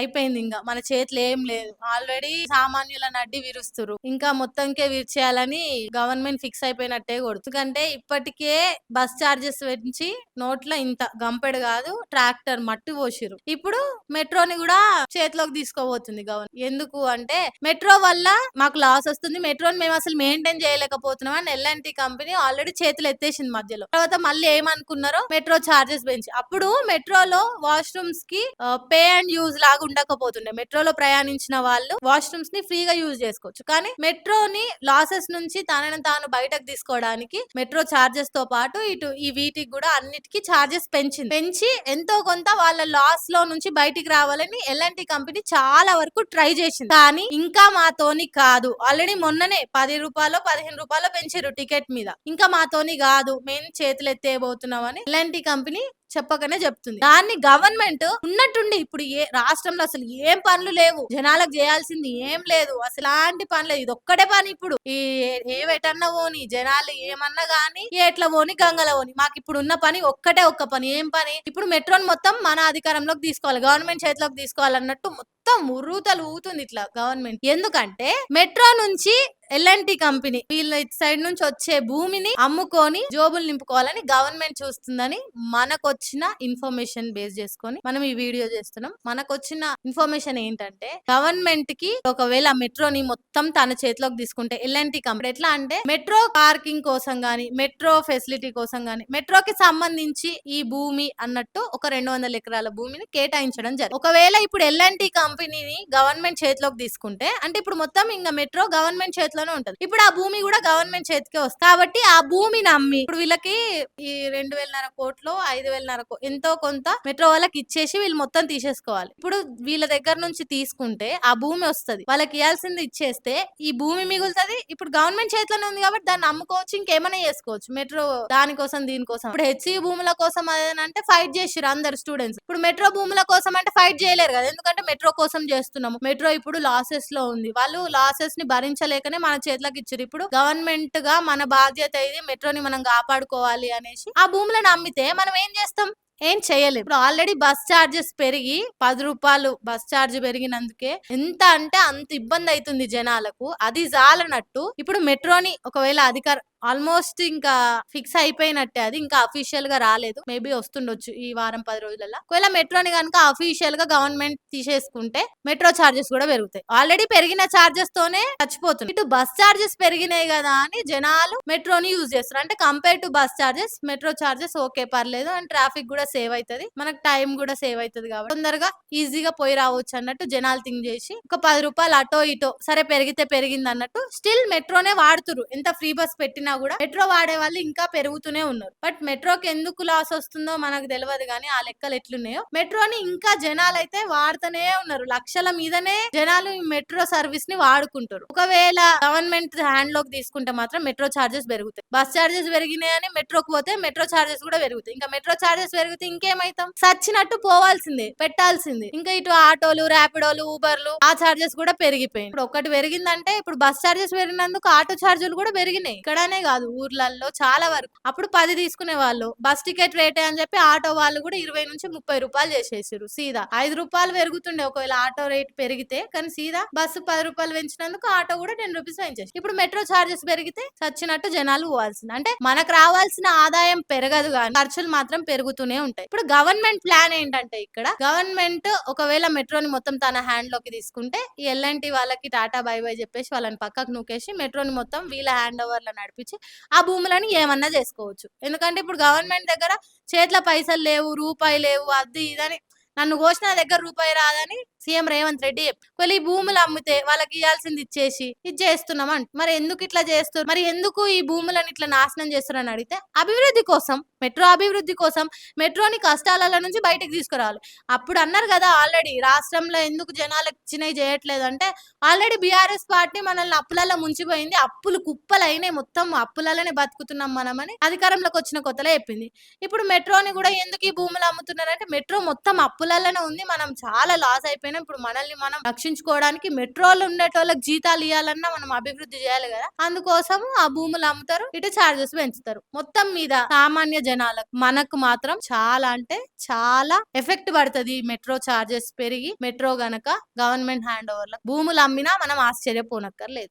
అయిపోయింది ఇంకా. మన చేతిలో ఏం లేదు. ఆల్రెడీ సామాన్యులను అడ్డి విరుస్తురు ఇంకా మొత్తంకే విరిచేయాలని గవర్నమెంట్ ఫిక్స్ అయిపోయినట్టే కొడుతు. ఎందుకంటే ఇప్పటికే బస్ చార్జెస్ పెంచి నోట్లో ఇంత గంపెడు కాదు ట్రాక్టర్ మట్టి పోసిరు ఇప్పుడు మెట్రోని కూడా చేతిలోకి తీసుకోబోతుంది గవర్నమెంట్. ఎందుకు అంటే మెట్రో వల్ల మాకు లాస్ వస్తుంది. మెట్రోని మేము అసలు మెయింటైన్ చేయలేకపోతున్నాం అని ఎల్ఎన్టీ కంపెనీ ఆల్రెడీ చేతులు ఎత్తేసింది మధ్యలో. తర్వాత మళ్ళీ ఏమనుకున్నారో మెట్రో చార్జెస్ పెంచి. అప్పుడు మెట్రోలో వాష్రూమ్స్కి పే అండ్ యూజ్ లాగా ఉండకపోతుండే. మెట్రోలో ప్రయాణించిన వాళ్ళు వాష్రూమ్స్ని ఫ్రీగా యూజ్ చేసుకోవచ్చు. కానీ మెట్రోని లాసెస్ నుంచి తనను తాను బయటకు తీసుకోవడానికి మెట్రో చార్జెస్తో పాటు ఇటు ఈ వీటికి కూడా అన్నిటికీ చార్జెస్ పెంచింది. పెంచి ఎంతో కొంత వాళ్ళ లాస్లో నుంచి బయటికి రావాలని ఎల్ఎన్టీ కంపెనీ చాలా వరకు ట్రై చేసింది. కానీ ఇంకా మాతోని కాదు. ఆల్రెడీ మొన్ననే పది రూపాయలు పదిహేను రూపాయలు పెంచారు టికెట్ మీద. ఇంకా మాతోని కాదు. మేము చేతులు ఎత్తేయబోతున్నాం అని ఎల్ఎన్టీ కంపెనీ చెప్పకనే చెప్తుంది. దాన్ని గవర్నమెంట్ ఉన్నట్టుండి ఇప్పుడు ఏ రాష్ట్రంలో అసలు ఏం పనులు లేవు. జనాలకు చేయాల్సింది ఏం లేదు. అసలాంటి పనులు ఇది ఒక్కటే పని ఇప్పుడు. ఈ ఏ పోని జనాలు ఏమన్నా గానీ ఎట్లా పోని గంగల పోని. మాకు ఇప్పుడు ఉన్న పని ఒక్కటే ఒక్క పని. ఏం పని? ఇప్పుడు మెట్రోని మొత్తం మన అధికారంలోకి తీసుకోవాలి. గవర్నమెంట్ చేతిలోకి తీసుకోవాలన్నట్టు మొత్తం ఉర్రూతలు ఊతుంది ఇట్లా గవర్నమెంట్. ఎందుకంటే మెట్రో నుంచి ఎల్ఎన్టీ కంపెనీ వీళ్ళ ఇటు సైడ్ నుంచి వచ్చే భూమిని అమ్ముకొని జోబులు నింపుకోవాలని గవర్నమెంట్ చూస్తుందని మనకు వచ్చిన ఇన్ఫర్మేషన్ బేస్ చేసుకొని మనం ఈ వీడియో చేస్తున్నాం. మనకు వచ్చిన ఇన్ఫర్మేషన్ ఏంటంటే గవర్నమెంట్కి ఒకవేళ మెట్రోని మొత్తం తన చేతిలోకి తీసుకుంటే ఎల్ఎన్టీ కంపెనీ ఎట్లా అంటే మెట్రో పార్కింగ్ కోసం గానీ మెట్రో ఫెసిలిటీ కోసం గానీ మెట్రోకి సంబంధించి ఈ భూమి అన్నట్టు ఒక రెండు వందల ఎకరాల భూమిని కేటాయించడం జరిగింది ఒకవేళ ఇప్పుడు ఎల్ఎన్టీ కంపెనీ కంపెనీని గవర్నమెంట్ చేతిలోకి తీసుకుంటే అంటే ఇప్పుడు మొత్తం ఇంకా మెట్రో గవర్నమెంట్ చేతిలోనే ఉంటుంది. ఇప్పుడు ఆ భూమి కూడా గవర్నమెంట్ చేతికే వస్తుంది. కాబట్టి ఆ భూమిని అమ్మి ఇప్పుడు వీళ్ళకి ఈ రెండు వేలన్నర కోట్లు ఐదు వేలన్నర ఎంతో కొంత మెట్రో వాళ్ళకి ఇచ్చేసి వీళ్ళు మొత్తం తీసేసుకోవాలి. ఇప్పుడు వీళ్ళ దగ్గర నుంచి తీసుకుంటే ఆ భూమి వస్తది. వాళ్ళకి ఇవ్వాల్సింది ఇచ్చేస్తే ఈ భూమి మిగులుతుంది. ఇప్పుడు గవర్నమెంట్ చేతిలోనే ఉంది కాబట్టి దాన్ని అమ్ముకోవచ్చు ఇంకేమైనా చేసుకోవచ్చు. మెట్రో దానికోసం దీనికోసం. ఇప్పుడు హెచ్సి భూముల కోసం అదేనంటే ఫైట్ చేసిరు అందరు స్టూడెంట్స్. ఇప్పుడు మెట్రో భూముల కోసం అంటే ఫైట్ చేయలేరు కదా. ఎందుకంటే మెట్రో కోసం చేస్తున్నాము. మెట్రో ఇప్పుడు లాసెస్లో ఉంది. వాళ్ళు లాసెస్ని భరించలేకనే మన చేతిలోకి ఇచ్చారు. ఇప్పుడు గవర్నమెంట్గా మన బాధ్యత ఇది మెట్రోని మనం కాపాడుకోవాలి అనేసి ఆ భూములను అమ్మితే మనం ఏం చేస్తాం? ఏం చేయలేదు ఇప్పుడు ఆల్రెడీ బస్ చార్జెస్ పెరిగి పది రూపాయలు బస్ ఛార్జ్ పెరిగినందుకే ఎంత అంటే అంత ఇబ్బంది అవుతుంది జనాలకు. అది జాలనట్టు ఇప్పుడు మెట్రోని ఒకవేళ అధికార ఆల్మోస్ట్ ఇంకా ఫిక్స్ అయిపోయినట్టే. అది ఇంకా అఫీషియల్గా రాలేదు. మేబీ వస్తుండొచ్చు ఈ వారం పది రోజులలో ఒకవేళ మెట్రోని కనుక అఫీషియల్గా గవర్నమెంట్ తీసేసుకుంటే మెట్రో చార్జెస్ కూడా పెరుగుతాయి. ఆల్రెడీ పెరిగిన చార్జెస్ తోనే చచ్చిపోతుంది ఇటు బస్ చార్జెస్ పెరిగినాయి కదా అని జనాలు మెట్రోని యూజ్ చేస్తారు అంటే compare to bus charges metro charges okay పర్లేదు. అండ్ ట్రాఫిక్ కూడా సేవ్ అవుతుంది మనకు టైం కూడా సేవ్ అవుతుంది కాబట్టి. తొందరగా ఈజీగా పోయి రావచ్చు అన్నట్టు జనాలు థింక్ చేసి ఒక పది రూపాయలు అటో ఇటో సరే పెరిగితే పెరిగింది అన్నట్టు స్టిల్ మెట్రోనే వాడుతురు ఎంత ఫ్రీ బస్ పెట్టినా కూడా మెట్రో వాడే వాళ్ళు ఇంకా పెరుగుతూనే ఉన్నారు. బట్ మెట్రోకి ఎందుకు లాస్ వస్తుందో మనకు తెలియదు కానీ ఆ లెక్కలు ఎట్లున్నాయో. మెట్రోని ఇంకా జనాలు అయితే వాడుతూనే ఉన్నారు. లక్షల మీదనే జనాలు ఈ మెట్రో సర్వీస్ని వాడుకుంటారు ఒకవేళ గవర్నమెంట్ హ్యాండ్లోకి తీసుకుంటే మాత్రం మెట్రో చార్జెస్ పెరుగుతాయి. బస్ చార్జెస్ పెరిగినాయని మెట్రోకి పోతే మెట్రో చార్జెస్ కూడా పెరుగుతాయి. ఇంకా మెట్రో చార్జెస్ పెరిగితే ఇంకేమైతాం? సచ్చినట్టు పోవాల్సిందే పెట్టాల్సిందే. ఇంకా ఇటు ఆటోలు ర్యాపిడోలు ఊబర్లు ఆ చార్జెస్ కూడా పెరిగిపోయాయి ఇప్పుడు ఒకటి పెరిగిందంటే ఇప్పుడు బస్ చార్జెస్ పెరిగినందుకు ఆటో చార్జీలు కూడా పెరిగినాయి. ఇక్కడ ఇక్కడనే కాదు ఊర్లలో చాలా వరకు. అప్పుడు పది తీసుకునే వాళ్ళు. బస్ టికెట్ రేటే అని చెప్పి ఆటో వాళ్ళు కూడా ఇరవై నుంచి ముప్పై రూపాయలు చేసేసారు సీదా. ఐదు రూపాయలు పెరుగుతుండే ఒకవేళ ఆటో రేట్ పెరిగితే కానీ సీదా బస్సు పది రూపాయలు పెంచినందుకు ఆటో కూడా టెన్ రూపీస్ పెంచేసి. ఇప్పుడు మెట్రో చార్జెస్ పెరిగితే చచ్చినట్టు జనాలు పోవాల్సింది అంటే మనకు రావాల్సిన ఆదాయం పెరగదు కానీ ఖర్చులు మాత్రం పెరుగుతూనే ఉంటాయి. ఇప్పుడు గవర్నమెంట్ ప్లాన్ ఏంటంటే ఇక్కడ గవర్నమెంట్ ఒకవేళ మెట్రోని మొత్తం తన హ్యాండ్లోకి తీసుకుంటే ఈ ఎల్ఎన్టీ వాళ్ళకి టాటా బై బై చెప్పేసి వాళ్ళని పక్కకు నూకేసి మెట్రోని మొత్తం వీళ్ళ హ్యాండ్ ఓవర్లో నడిపి నడిపించి ఆ భూములను ఏమన్నా చేసుకోవచ్చు. ఎందుకంటే ఇప్పుడు గవర్నమెంట్ దగ్గర చేతిలో పైసలు లేవు రూపాయి లేవు అది ఇదని నన్ను కోసిన దగ్గర రూపాయి రాదని సీఎం రేవంత్ రెడ్డి చెప్పి ఒకవేళ ఈ భూములు అమ్మితే వాళ్ళకి ఇవ్వాల్సింది ఇచ్చేసి ఇది చేస్తున్నాం అంట. మరి ఎందుకు ఇట్లా చేస్తారు మరి ఎందుకు ఈ భూములను ఇట్లా నాశనం చేస్తున్నారని అడిగితే అభివృద్ధి కోసం మెట్రో అభివృద్ధి కోసం మెట్రోని కష్టాల నుంచి బయటకు తీసుకురావాలి. అప్పుడు అన్నారు కదా ఆల్రెడీ రాష్ట్రంలో ఎందుకు జనాలకు ఇచ్చినవి చేయట్లేదు అంటే ఆల్రెడీ బీఆర్ఎస్ పార్టీ మనల్ని అప్పులలో ముంచిపోయింది. అప్పులు కుప్పలు అయినాయి మొత్తం అప్పులలోనే బతుకుతున్నాం మనమని అధికారంలోకి వచ్చిన కొత్తలో చెప్పింది. ఇప్పుడు మెట్రోని కూడా ఎందుకు ఈ భూములు అమ్ముతున్నారంటే మెట్రో మొత్తం అప్పులలోనే ఉంది. మనం చాలా లాస్ అయిపోయినాం. ఇప్పుడు మనల్ని మనం రక్షించుకోవడానికి మెట్రోలు ఉండేటోళ్ళకి జీతాలు ఇవ్వాలన్నా మనం అభివృద్ధి చేయాలి కదా. అందుకోసం ఆ భూములు అమ్ముతారు ఇటు చార్జెస్ పెంచుతారు. మొత్తం మీద సామాన్య జన జనాలకు మనకు మాత్రం చాలా అంటే చాలా ఎఫెక్ట్ పడుతుంది. మెట్రో చార్జెస్ పెరిగి మెట్రో గనక గవర్నమెంట్ హ్యాండ్ ఓవర్ భూములు అమ్మినా మనం ఆశ్చర్యపోనక్కర్లేదు.